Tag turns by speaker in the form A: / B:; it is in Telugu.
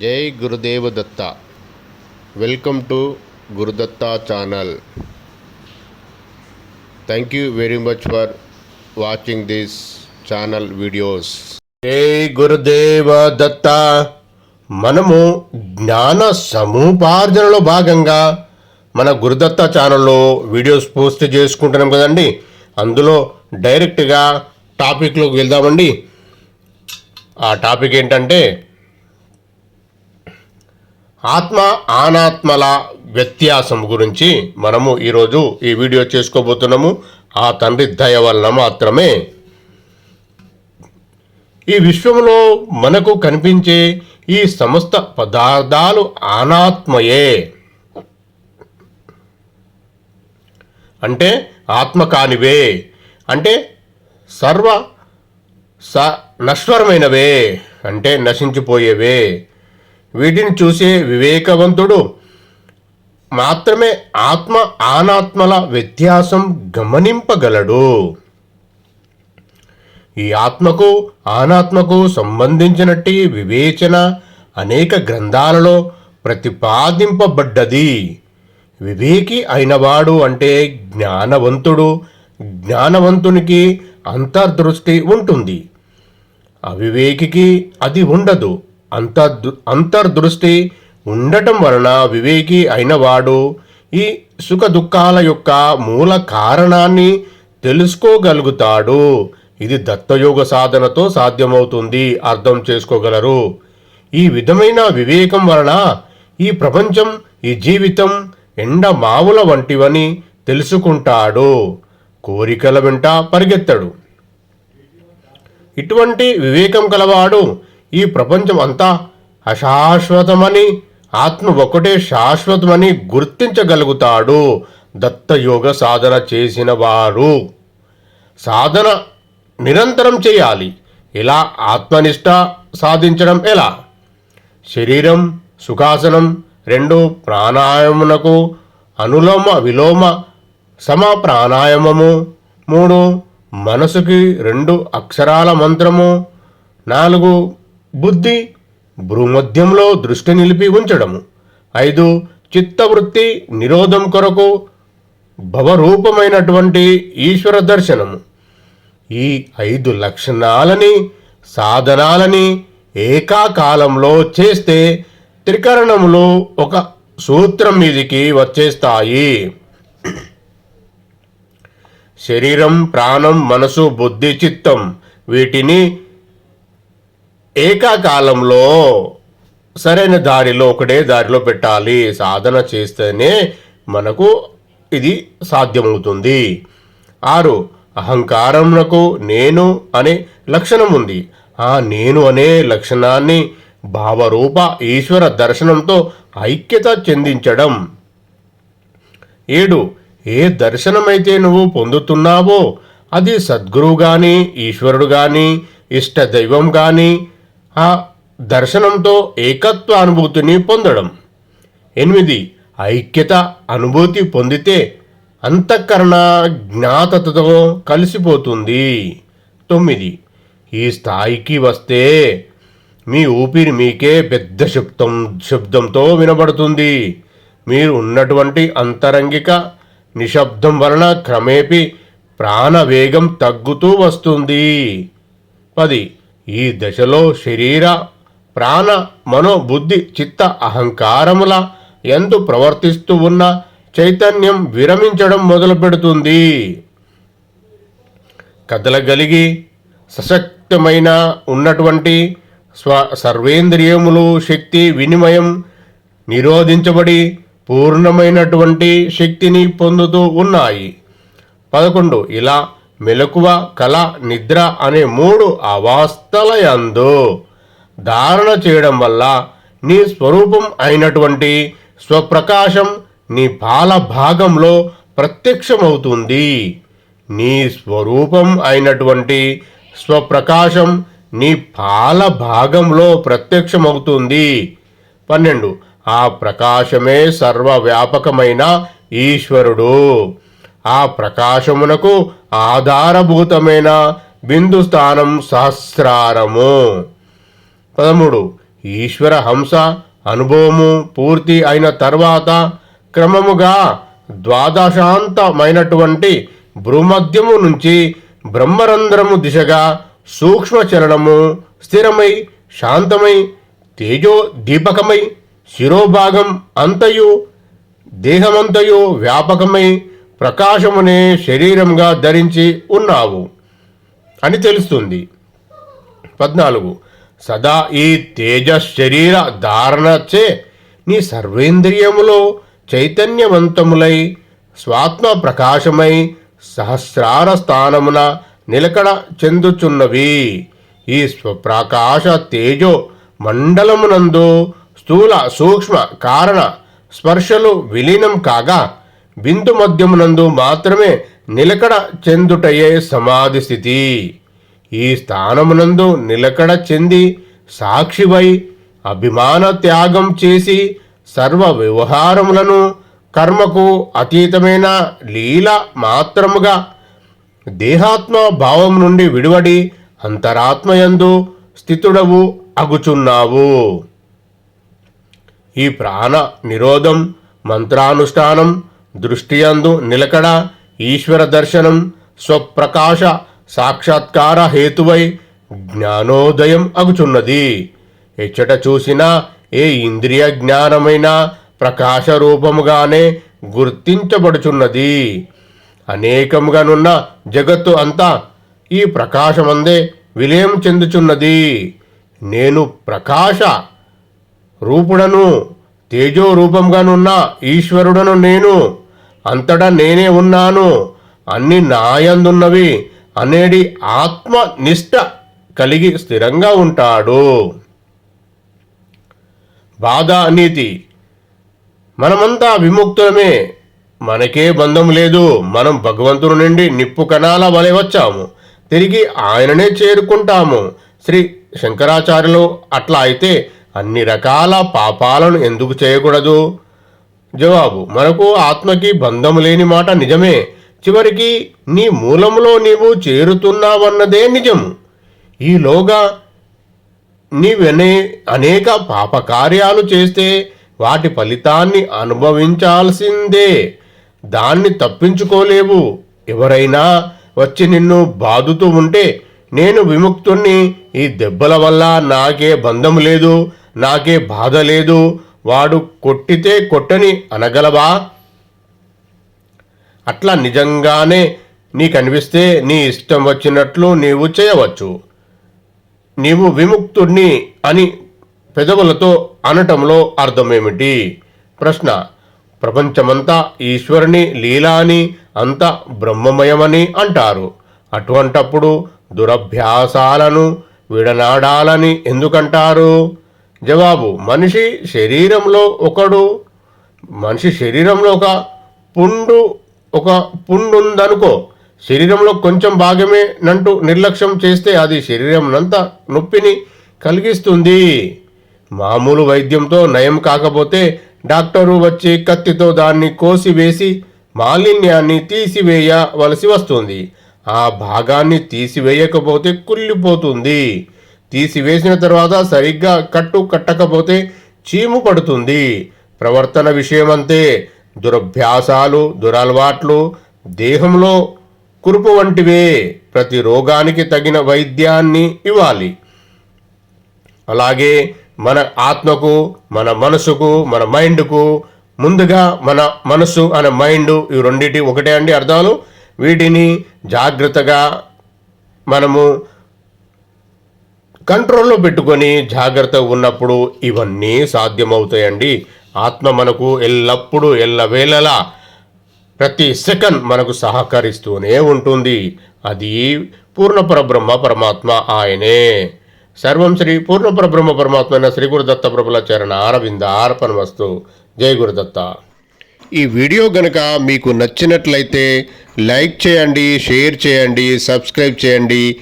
A: జై Gurudeva Datta. Welcome to Gurudatta channel. Thank you very much for watching this channel videos జై గురుదేవ దత్త. మనము జ్ఞాన సముపార్జనలో భాగంగా మన గురుదత్త ఛానల్లో వీడియోస్ పోస్ట్ చేసుకుంటున్నాం కదండి. అందులో డైరెక్ట్గా టాపిక్లోకి వెళ్దామండి. ఆ టాపిక్ ఏంటంటే ఆత్మ అనాత్మల వ్యత్యాసం గురించి మనము ఈరోజు ఈ వీడియో చేసుకోబోతున్నాము. ఆ తండ్రి దయ వలన మాత్రమే. ఈ విశ్వంలో మనకు కనిపించే ఈ సమస్త పదార్థాలు అనాత్మయే అంటే ఆత్మ కానివే అంటే సర్వ స నశ్వరమైనవే అంటే నశించిపోయేవే. వీటిని చూసే వివేకవంతుడు. మాత్రమే ఆత్మ అనాత్మల వ్యత్యాసం గమనింపగలడు. ఈ ఆత్మకు ఆనాత్మకు సంబంధించినట్టి వివేచన అనేక గ్రంథాలలో ప్రతిపాదింపబడ్డది. వివేకి అయినవాడు అంటే జ్ఞానవంతుడు. జ్ఞానవంతునికి అంతర్దృష్టి ఉంటుంది. అవివేకికి అది ఉండదు. అంతర్ అంతర్దృష్టి ఉండటం వలన వివేకి అయినవాడు ఈ సుఖ దుఃఖాల యొక్క మూల కారణాన్ని తెలుసుకోగలుగుతాడు. ఇది దత్తయోగ సాధనతో సాధ్యమవుతుంది. అర్థం చేసుకోగలరు. ఈ విధమైన వివేకం వలన ఈ ప్రపంచం ఈ జీవితం ఎండ మావుల వంటివని తెలుసుకుంటాడు. కోరికల వెంట పరిగెత్తడు. ఇటువంటి వివేకం కలవాడు ఈ ప్రపంచం అంతా అశాశ్వతమని ఆత్మ ఒకటే శాశ్వతమని గుర్తించగలుగుతాడు దత్తయోగ సాధన చేసిన వారు సాధన నిరంతరం చేయాలి. ఇలా ఆత్మనిష్ట సాధించడం ఎలా? శరీరం సుఖాసనం రెండు ప్రాణాయామునకు అనులోమ విలోమ సమ ప్రాణాయామము మూడు మనసుకి రెండు అక్షరాల మంత్రము. నాలుగు బుద్ధి భూమధ్యంలో దృష్టి నిలిపి ఉంచడము. ఐదు చిత్తవృత్తి నిరోధం కొరకు భవరూపమైనటువంటి ఈశ్వర దర్శనము. ఈ ఐదు లక్షణాలని సాధనాలని ఏకాకాలంలో చేస్తే త్రికరణములు ఒక సూత్రం మీదికి వచ్చేస్తాయి. శరీరం ప్రాణం మనసు బుద్ధి చిత్తం వీటిని ఏకాకాలంలో సరైన దారిలో ఒకటే దారిలో పెట్టాలి. సాధన చేస్తేనే మనకు ఇది సాధ్యమవుతుంది. ఆరు అహంకారంకు నేను అనే లక్షణం ఉంది. ఆ నేను అనే లక్షణాన్ని భావరూప ఈశ్వర దర్శనంతో ఐక్యత చెందించడం. ఏడు ఏ దర్శనమైతే నువ్వు పొందుతున్నావో అది సద్గురువు కానీ ఈశ్వరుడు కానీ ఇష్ట దైవం కానీ ఆ దర్శనంతో ఏకత్వ అనుభూతిని పొందడం. ఎనిమిది ఐక్యత అనుభూతి పొందితే అంతఃకరణ జ్ఞాతతో కలిసిపోతుంది. తొమ్మిది ఈ స్థాయికి వస్తే మీ ఊపిరి మీకే పెద్ద శబ్దం శబ్దంతో వినబడుతుంది. మీరు ఉన్నటువంటి అంతరంగిక నిశ్శబ్దం వలన క్రమేపీ ప్రాణవేగం తగ్గుతూ వస్తుంది. పది ఈ దశలో శరీర ప్రాణ మనోబుద్ధి చిత్త అహంకారముల ఎందు ప్రవర్తిస్తూ ఉన్న చైతన్యం విరమించడం మొదలు పెడుతుంది కదలగలిగి సశక్తమైన ఉన్నటువంటి స్వ సర్వేంద్రియములు శక్తి వినిమయం నిరోధించబడి పూర్ణమైనటువంటి శక్తిని పొందుతూ ఉన్నాయి. పదకొండు. ఇలా మెలకువ కళ నిద్ర అనే మూడు అవస్థలయందు ధారణ చేయడం వల్ల నీ స్వరూపం అయినటువంటి స్వప్రకాశం నీ పాల భాగంలో ప్రత్యక్షమవుతుంది. నీ స్వరూపం అయినటువంటి స్వప్రకాశం నీ పాల భాగంలో ప్రత్యక్షమవుతుంది. పన్నెండు. ఆ ప్రకాశమే సర్వవ్యాపకమైన ఈశ్వరుడు. ఆ ప్రకాశమునకు ఆధారభూతమైన బిందు స్థానం సహస్రారము. పదమూడు. ఈశ్వర హంస అనుభవము పూర్తి అయిన తర్వాత క్రమముగా ద్వాదశాంతమైనటువంటి భ్రూమధ్యము నుంచి బ్రహ్మరంధ్రము దిశగా సూక్ష్మ చలనము స్థిరమై శాంతమై తేజో దీపకమై శిరోభాగం అంతయు దేహమంతయు వ్యాపకమై ప్రకాశమునే శరీరంగా ధరించి ఉన్నావు అని తెలుస్తుంది. పద్నాలుగు. సదా ఈ తేజ శరీర ధారణచే నీ సర్వేంద్రియములో చైతన్యవంతములై స్వాత్మ ప్రకాశమై సహస్రార స్థానమున నిలకడ చెందుచున్నవి. ఈ స్వప్రకాశ తేజో మండలమునందు స్థూల సూక్ష్మ కారణ స్పర్శలు విలీనం కాగా బిందు మధ్యమునందు మాత్రమే నిలకడ చెందుటయే సమాధి స్థితి. ఈ స్థానమునందు నిలకడ చెంది సాక్షివై అభిమాన త్యాగం చేసి సర్వ వ్యవహారములను కర్మకు అతీతమైన లీల మాత్రముగా దేహాత్మ భావం నుండి విడివడి అంతరాత్మయందు స్థితుడవు అగుచున్నావు. ఈ ప్రాణ నిరోధం మంత్రానుష్ఠానం దృష్టియందు నిలకడ ఈశ్వర దర్శనం స్వప్రకాశ సాక్షాత్కార హేతువై జ్ఞానోదయం అగుచున్నది. ఎచ్చట చూసినా ఏ ఇంద్రియ జ్ఞానమైన ప్రకాశ రూపముగానే గుర్తించబడుచున్నది. అనేకముగానున్న జగత్తు అంతా ఈ ప్రకాశమందే విలయం చెందుచున్నది. నేను ప్రకాశ రూపుడను తేజో రూపంగానున్న ఈశ్వరుడను నేను అంతటా నేనే ఉన్నాను. అన్ని నాయందున్నవి. అనేది ఆత్మ నిష్ట కలిగి స్థిరంగా ఉంటాడు. బాధ నీతి మనమంతా విముక్తులమే. మనకే బంధం లేదు. మనం భగవంతుని నుండి నిప్పు కణాల వలె వచ్చాము. తిరిగి ఆయననే చేరుకుంటాము. శ్రీ శంకరాచార్యులు అట్లా అయితే అన్ని రకాల పాపాలను ఎందుకు చేయకూడదు? జవాబు మనకు ఆత్మకి బంధం లేని మాట నిజమే. చివరికి నీ మూలంలో నీవు చేరుతున్నావన్నదే నిజం ఈలోగా నీవనే అనేక పాపకార్యాలు చేస్తే వాటి ఫలితాన్ని అనుభవించాల్సిందే. దాన్ని తప్పించుకోలేవు. ఎవరైనా వచ్చి నిన్ను బాదుతూ ఉంటే నేను విముక్తుణ్ణి. ఈ దెబ్బల వల్ల నాకే బంధం లేదు నాకే బాధ లేదు వాడు కొట్టితే కొట్టని అనగలవా? అట్లా నిజంగానే నీకనిపిస్తే నీ ఇష్టం వచ్చినట్లు నీవు చేయవచ్చు. నీవు విముక్తుడిని అని పెదవులతో అనటంలో అర్థమేమిటి? ప్రశ్న. ప్రపంచమంతా ఈశ్వరుని లీలా అని అంత బ్రహ్మమయమని అంటారు. అటువంటప్పుడు దురభ్యాసాలను విడనాడాలని ఎందుకంటారు? జవాబు మనిషి శరీరంలో ఒకడు మనిషి శరీరంలో ఒక పుండు ఒక పుండు ఉందనుకో శరీరంలో కొంచెం భాగమే నంటూ నిర్లక్ష్యం చేస్తే అది శరీరంనంతా నొప్పిని కలిగిస్తుంది. మామూలు వైద్యంతో నయం కాకపోతే డాక్టరు వచ్చి కత్తితో దాన్ని కోసివేసి మాలిన్యాన్ని తీసివేయవలసి వస్తుంది. ఆ భాగాన్ని తీసివేయకపోతే కుళ్ళిపోతుంది. తీసివేసిన తర్వాత సరిగ్గా కట్టు కట్టకపోతే చీము పడుతుంది. ప్రవర్తన విషయమంతే. దురభ్యాసాలు దురలవాట్లు దేహంలో కురుపు వంటివే. ప్రతి రోగానికి తగిన వైద్యాన్ని ఇవ్వాలి. అలాగే మన ఆత్మకు మన మనసుకు మన మైండ్కు ముందుగా మన మనసు అనే మైండ్ ఈ రెండింటి ఒకటే అండి అర్థాలు. వీటిని జాగ్రత్తగా మనము కంట్రోల్లో పెట్టుకొని జాగ్రత్తగా ఉన్నప్పుడు ఇవన్నీ సాధ్యమవుతాయండి. ఆత్మ మనకు ఎల్లప్పుడూ ఎల్లవేళలా ప్రతి సెకండ్ మనకు సహకరిస్తూనే ఉంటుంది. అది పూర్ణపరబ్రహ్మ పరమాత్మ ఆయనే. సర్వం శ్రీ పూర్ణపరబ్రహ్మ పరమాత్మ అయిన శ్రీ గురుదత్త ప్రభుల చరణ అరవింద అర్పణమస్తు జై గురుదత్త. ఈ వీడియో గనక మీకు నచ్చినట్లయితే లైక్ చేయండి షేర్ చేయండి సబ్స్క్రైబ్ చేయండి.